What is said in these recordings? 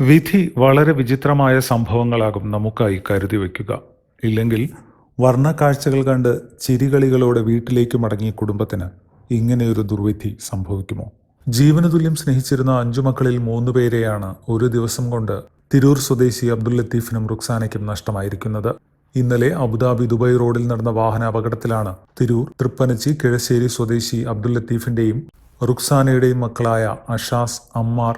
വിധി വളരെ വിചിത്രമായ സംഭവങ്ങളാകും നമുക്കായി കരുതി വയ്ക്കുക. ഇല്ലെങ്കിൽ വർണ കാഴ്ചകൾ കണ്ട് ചിരികളികളോടെ വീട്ടിലേക്ക് മടങ്ങിയ കുടുംബത്തിന് ഇങ്ങനെയൊരു ദുർവിധി സംഭവിക്കുമോ? ജീവന തുല്യം സ്നേഹിച്ചിരുന്ന അഞ്ചു മക്കളിൽ മൂന്ന് പേരെയാണ് ഒരു ദിവസം കൊണ്ട് തിരൂർ സ്വദേശി അബ്ദുൽ ലത്തീഫിനും റുക്സാനയ്ക്കും നഷ്ടമായിരിക്കുന്നത്. ഇന്നലെ അബുദാബി ദുബായ് റോഡിൽ നടന്ന വാഹന അപകടത്തിലാണ് തിരൂർ തൃപ്പനച്ചി കിഴശ്ശേരി സ്വദേശി അബ്ദുൽ ലത്തീഫിന്റെയും റുക്സാനയുടെയും മക്കളായ അഷാസ് അമ്മാർ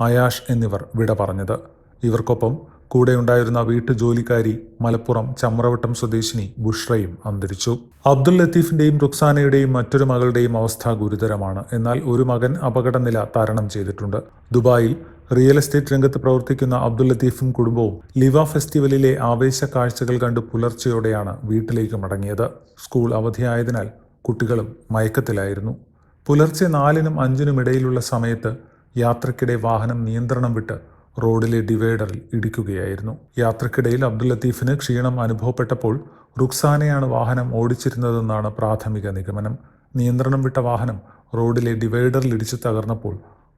അയാഷ് എന്നിവർ വിട പറഞ്ഞത്. ഇവർക്കൊപ്പം കൂടെയുണ്ടായിരുന്ന വീട്ടുജോലിക്കാരി മലപ്പുറം ചമ്രവട്ടം സ്വദേശിനി ബുഷ്രയും അന്തരിച്ചു. അബ്ദുൽ ലത്തീഫിന്റെയും റുക്സാനയുടെയും മറ്റൊരു മകളുടെയും അവസ്ഥ ഗുരുതരമാണ്. എന്നാൽ ഒരു മകൻ അപകടനില തരണം ചെയ്തിട്ടുണ്ട്. ദുബായിൽ റിയൽ എസ്റ്റേറ്റ് രംഗത്ത് പ്രവർത്തിക്കുന്ന അബ്ദുൽ ലത്തീഫും കുടുംബവും ലിവ ഫെസ്റ്റിവലിലെ ആവേശ കാഴ്ചകൾ കണ്ട് പുലർച്ചെയോടെയാണ് വീട്ടിലേക്ക് മടങ്ങിയത്. സ്കൂൾ അവധിയായതിനാൽ കുട്ടികളും മയക്കത്തിലായിരുന്നു. പുലർച്ചെ നാലിനും അഞ്ചിനും ഇടയിലുള്ള സമയത്ത് യാത്രക്കിടെ വാഹനം നിയന്ത്രണം വിട്ട് റോഡിലെ ഡിവൈഡറിൽ ഇടിക്കുകയായിരുന്നു. യാത്രക്കിടയിൽ അബ്ദുൽ ലത്തീഫിന് ക്ഷീണം അനുഭവപ്പെട്ടപ്പോൾ റുക്സാനയാണ് വാഹനം ഓടിച്ചിരുന്നതെന്നാണ് പ്രാഥമിക നിഗമനം. നിയന്ത്രണം വിട്ട വാഹനം റോഡിലെ ഡിവൈഡറിൽ ഇടിച്ചു തകർന്നപ്പോൾ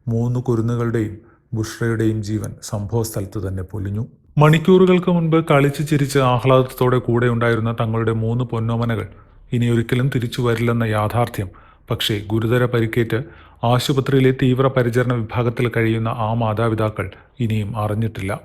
മൂന്ന് കുരുന്നുകളുടെയും ബുഷ്രയുടെയും ജീവൻ സംഭവ സ്ഥലത്ത് തന്നെ പൊലിഞ്ഞു. മണിക്കൂറുകൾക്ക് മുൻപ് കളിച്ചു ചിരിച്ച് ആഹ്ലാദത്തോടെ കൂടെ ഉണ്ടായിരുന്ന തങ്ങളുടെ മൂന്ന് പൊന്നോമനകൾ ഇനിയൊരിക്കലും തിരിച്ചു വരില്ലെന്ന യാഥാർത്ഥ്യം പക്ഷേ ഗുരുതര പരിക്കേറ്റ് ആശുപത്രിയിലെ തീവ്രപരിചരണ വിഭാഗത്തിൽ കഴിയുന്ന ആ മാതാപിതാക്കൾ ഇനിയും അറിഞ്ഞിട്ടില്ല.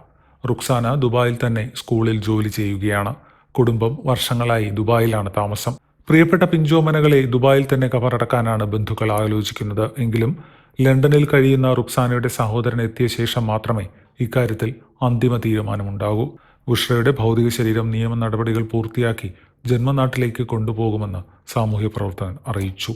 റുക്സാന ദുബായിൽ തന്നെ സ്കൂളിൽ ജോലി ചെയ്യുകയാണ്. കുടുംബം വർഷങ്ങളായി ദുബായിലാണ് താമസം. പ്രിയപ്പെട്ട പിഞ്ചോമനകളെ ദുബായിൽ തന്നെ കവറടക്കാനാണ് ബന്ധുക്കൾ ആലോചിക്കുന്നത്. എങ്കിലും ലണ്ടനിൽ കഴിയുന്ന റുക്സാനയുടെ സഹോദരൻ എത്തിയ ശേഷം മാത്രമേ ഇക്കാര്യത്തിൽ അന്തിമ തീരുമാനമുണ്ടാകൂ. ബുഷ്രയുടെ ഭൗതിക ശരീരം നിയമ നടപടികൾ പൂർത്തിയാക്കി ജന്മനാട്ടിലേക്ക് കൊണ്ടുപോകുമെന്ന് സാമൂഹ്യ പ്രവർത്തകൻ അറിയിച്ചു.